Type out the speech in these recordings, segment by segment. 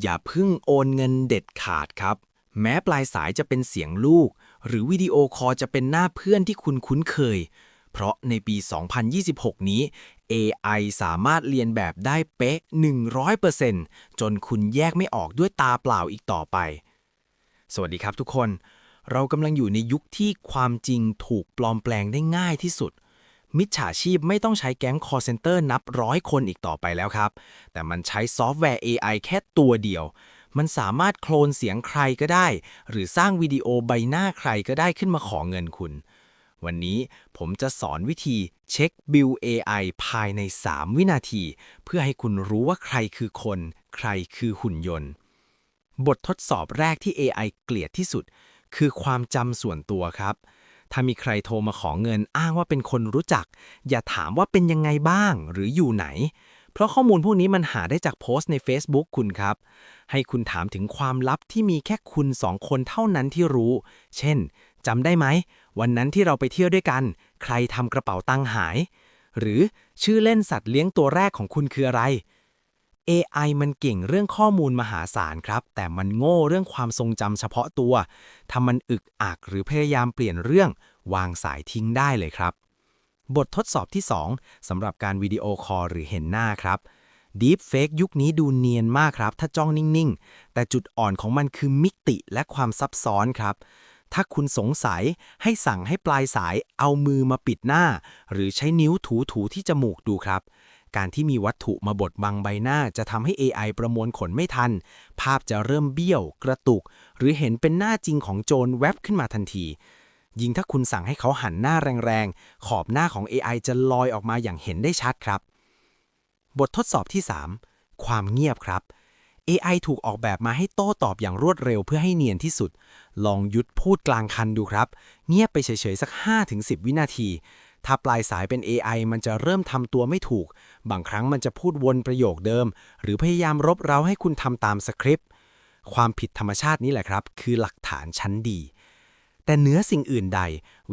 อย่าเพึ่งโอนเงินเด็ดขาดครับ แม้ปลายสายจะเป็นเสียงลูก หรือวิดีโอคอลจะเป็นหน้าเพื่อนที่คุณคุ้นเคย เพราะในปี 2026 นี้ AI สามารถเรียนแบบได้เป๊ะ 100%จนคุณแยกไม่ออกด้วยตาเปล่าอีกต่อไป สวัสดีครับทุกคน เรากำลังอยู่ในยุคที่ความจริงถูกปลอมแปลงได้ง่ายที่สุด มิจฉาชีพไม่ต้องใช้แก๊ง call center นับร้อยคนอีกต่อไปแล้วครับ แต่มันใช้ซอฟต์แวร์ AI แค่ตัวเดียว มันสามารถโคลนเสียงใครก็ได้ หรือสร้างวิดีโอใบหน้าใครก็ได้ขึ้นมาขอเงินคุณ วันนี้ผมจะสอนวิธีเช็คบิล AI ภายใน 3 วินาที เพื่อให้คุณรู้ว่าใครคือคน ใครคือหุ่นยนต์ บททดสอบแรกที่ AI เกลียดที่สุด คือความจำส่วนตัวครับ ถ้ามีใครโทรมาขอเงินอ้างว่าเป็นคนรู้จัก อย่าถามว่าเป็นยังไงบ้างหรืออยู่ไหน เพราะข้อมูลพวกนี้มันหาได้จากโพสต์ใน Facebook คุณครับ ให้คุณถามถึงความลับที่มีแค่คุณสองคนเท่านั้นที่รู้ เช่นจำได้ไหม วันนั้นที่เราไปเที่ยวด้วยกัน ใครทำกระเป๋าตังค์หาย หรือชื่อเล่นสัตว์เลี้ยงตัวแรกของคุณคืออะไร AI มันเก่งเรื่องข้อมูลมหาศาลครับ แต่มันโง่เรื่องความทรงจำเฉพาะตัว ถ้ามันอึกอักหรือพยายามเปลี่ยนเรื่อง วางสายทิ้งได้เลยครับ บททดสอบที่ 2สำหรับการวิดีโอคอลหรือเห็นหน้าครับ Deep Fake ยุคนี้ดูเนียนมากครับ ถ้าจ้องนิ่ง ๆ แต่จุดอ่อนของมันคือมิติและความซับซ้อนครับ ถ้าคุณสงสัยให้สั่งให้ปลายสายเอามือมาปิดหน้า หรือใช้นิ้วถูๆที่จมูกดูครับการที่มีวัตถุมาบดบังใบหน้าจะทำให้ AI ประมวลขนไม่ทัน ภาพจะเริ่มเบี้ยว กระตุก หรือเห็นเป็นหน้าจริงของโจรแวบขึ้นมาทันที ยิ่งถ้าคุณสั่งให้เขาหันหน้าแรงๆ ขอบหน้าของ AI จะลอยออกมาอย่างเห็นได้ชัดครับ บททดสอบที่ 3 ความเงียบครับ AI ถูกออกแบบมาให้โต้ตอบอย่างรวดเร็วเพื่อให้เนียนที่สุด ลองหยุดพูดกลางคันดูครับ เงียบไปเฉยๆ สัก 5-10 วินาที ถ้าปลายสายเป็น AI มันจะเริ่มทำตัวไม่ถูก บางครั้งมันจะพูดวนประโยคเดิม หรือพยายามรบเร้าให้คุณทำตามสคริปต์ ความผิดธรรมชาตินี้แหละครับ คือหลักฐานชั้นดี แต่เหนือสิ่งอื่นใด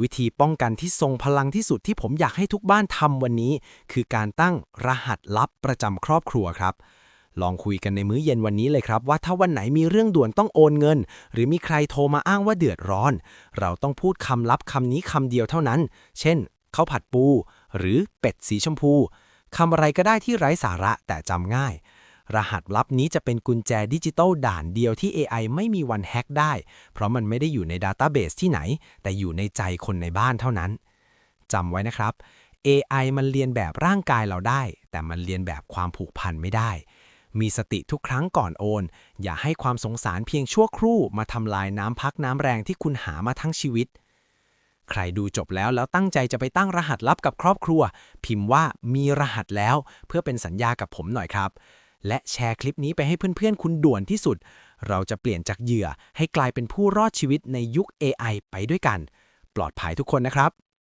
วิธีป้องกันที่ทรงพลังที่สุดที่ผมอยากให้ทุกบ้านทำวันนี้ คือการตั้งรหัสลับประจำครอบครัวครับ ลองคุยกันในมื้อเย็นวันนี้เลยครับ ว่าถ้าวันไหนมีเรื่องด่วนต้องโอนเงิน หรือมีใครโทรมาอ้างว่าเดือดร้อน เราต้องพูดคำลับคำนี้คำเดียวเท่านั้น เช่นข้าวผัดปู หรือเป็ดสีชมพูคำอะไรก็ได้ที่ไร้สาระแต่จำง่าย รหัสลับนี้จะเป็นกุญแจดิจิตอลด่านเดียวที่ AI ไม่มีวันแฮ็กได้ เพราะมันไม่ได้อยู่ในดัตต้าเบสที่ไหน แต่อยู่ในใจคนในบ้านเท่านั้นจำไว้นะครับ AI มันเรียนแบบร่างกายเราได้ แต่มันเรียนแบบความผูกพันไม่ได้ มีสติทุกครั้งก่อนโอน อย่าให้ความสงสารเพียงชั่วครู่มาทำลายน้ำพักน้ำแรงที่คุณหามาทั้งชีวิต ใครดูจบแล้วแล้วตั้งใจจะไปตั้งรหัสลับกับครอบครัว พิมพ์ว่ามีรหัสแล้ว เพื่อเป็นสัญญากับผมหน่อยครับ และแชร์คลิปนี้ไปให้เพื่อนๆ คุณด่วนที่สุด เราจะเปลี่ยนจากเหยื่อให้กลายเป็นผู้รอดชีวิตในยุค AI ไปด้วยกัน ปลอดภัยทุกคนนะครับ